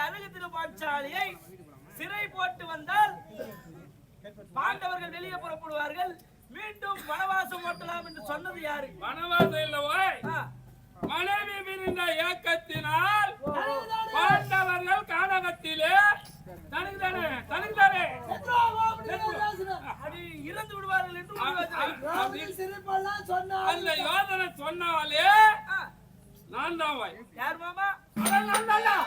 அழகு பாஞ்சாலியை சிறை போட்டு வந்தால் பாண்டவர்கள் வெளியே புறப்படுவார்கள். மீண்டும் வனவாசம் ஓட்டலாம் என்று சொன்னது யாரு? வனவாசம் இல்லவோய் ஆ, மனைவி விரிந்த ஏக்கத்தினால் பாண்டவர்கள் கானகத்திலே தனிதானே தனிதானே அது இறந்து விடுவார்கள் என்று அந்த யோசனை சொன்னாலே நான் தான் மாமா? தான்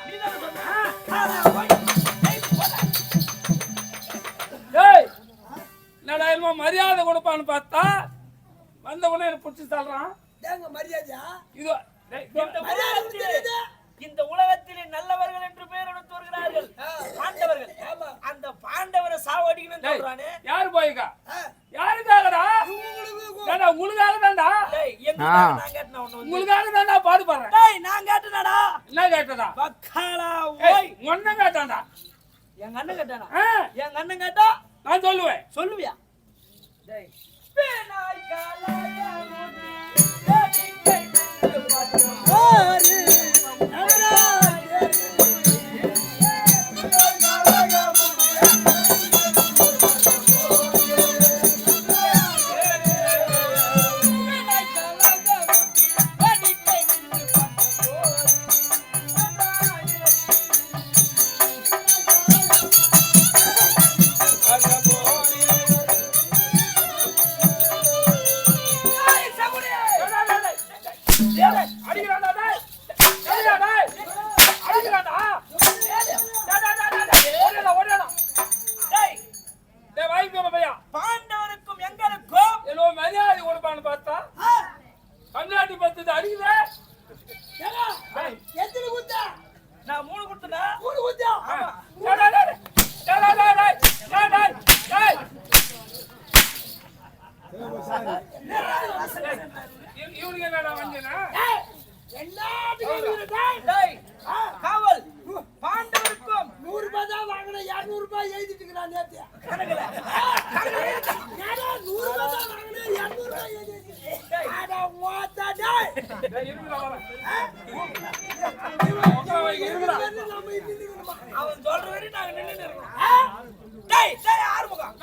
மரியாதை கொடுப்பான்னு பார்த்தா வந்த உடனே எனக்கு பிடிச்சி தள்ளுறான். ஏங்க மரியாதையா? இது இந்த உலகத்திலே நல்லவர்கள் என்று பெயர் எடுத்து வருகிறார்கள். பாண்டவர்கள் அந்த பாண்டவரை சாவடிக்கணும் சொல்றானே. யாரு போய்க்கா யாருக்காகடா? உங்களுக்காக தான்டா உங்களுக்காக தான்டா பாடு பாடுறேன் டேய் நான் கேட்டேனடா. என்ன கேட்டதா? பக்காலா ஓய். ஒன்னும் கேட்டான்டா. எங்க அண்ணன் கேட்டானா? எங்க அண்ணன் கேட்டா? நான் சொல்லுவேன். சொல்லுவியா? டேய். பேனாய் காலாயா காவல் பாண்டவருக்கும் நூறு ரூபாய் தான் நூறு ரூபாய் தான் வாங்கின இரநூறு ரூபாய் எழுதி அவன் சொல்ற வரைக்கும் நாங்க நின்று இருக்கோம். ஆறுமுகம்.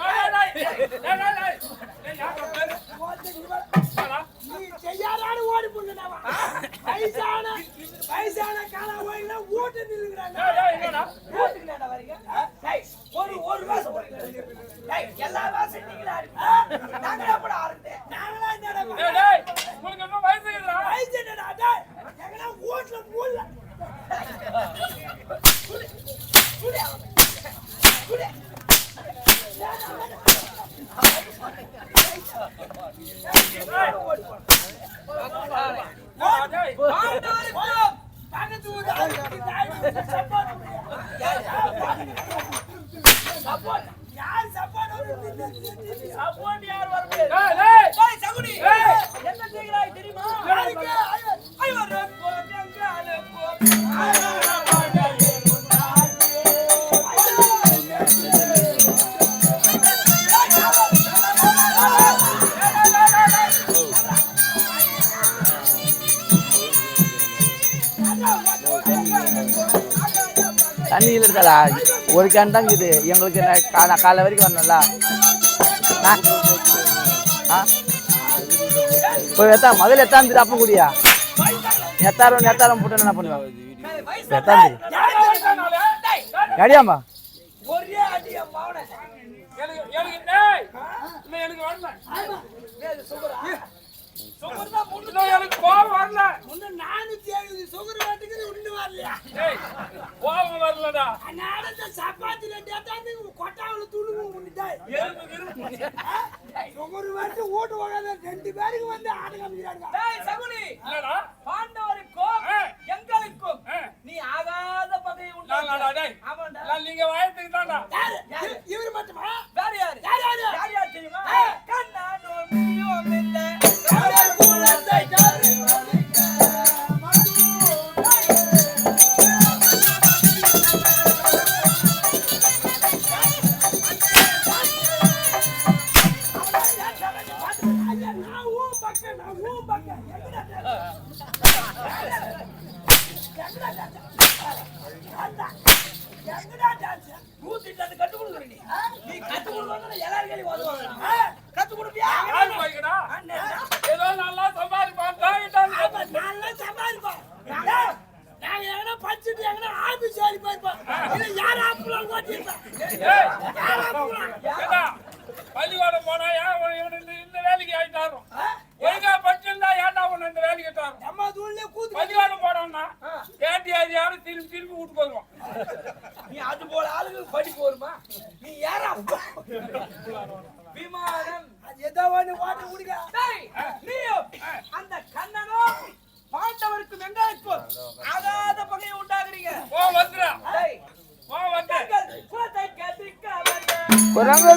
நீ செய்யாதான்னு ஓடி புண்ணுனவா வயசான வயசான காலம் ஓடினா ஓட்டு நில்லுங்கிறாங்க ஓட்டுக்கு வரீங்க? கேன்சலா ஒரு கேன் தான் இருக்குது எங்களுக்கு என்ன காலை வரைக்கும் வரணும்ல ஆ போய் எத்தா முதல்ல எத்தாந்து அப்போ கூடியா எத்தாரம் நெத்தாரம் போட்டு என்ன பண்ணுவேன் எத்தாந்து அடியாமா எனக்கு ஒரு வருஷம் ஓட்டு போகாத ரெண்டு பேருக்கு வந்து ஆடு காமிக்கிறாங்க பாண்டவருக்கும் எங்களுக்கும் நீ ஆகாத பதவி உண்டாங்க நீங்க வாயத்துக்கு தாண்டா. இவர் மட்டுமா? நூத்தி கத்து கொடுக்குறீங்க நீ கத்து கொடுக்கணும் எல்லாரும் கேள்வி கத்து கொடுப்பியா ஏதோ நல்லா சம்பாதிப்பான். விமானம். ஏதோ ஒண்ணு ஓட்டு விடுங்க நீயும் அந்த கண்ணனும் பாண்டவருக்கு வெங்காயக்கும் அகாத பகையை உண்டாகிறீங்க ஓ வந்துடா ஓ வந்து குலத்தை கதிக்க வந்து குரங்கு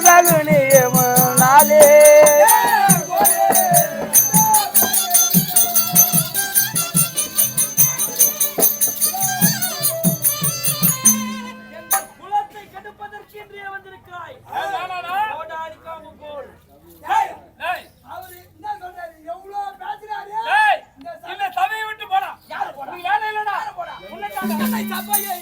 கபையை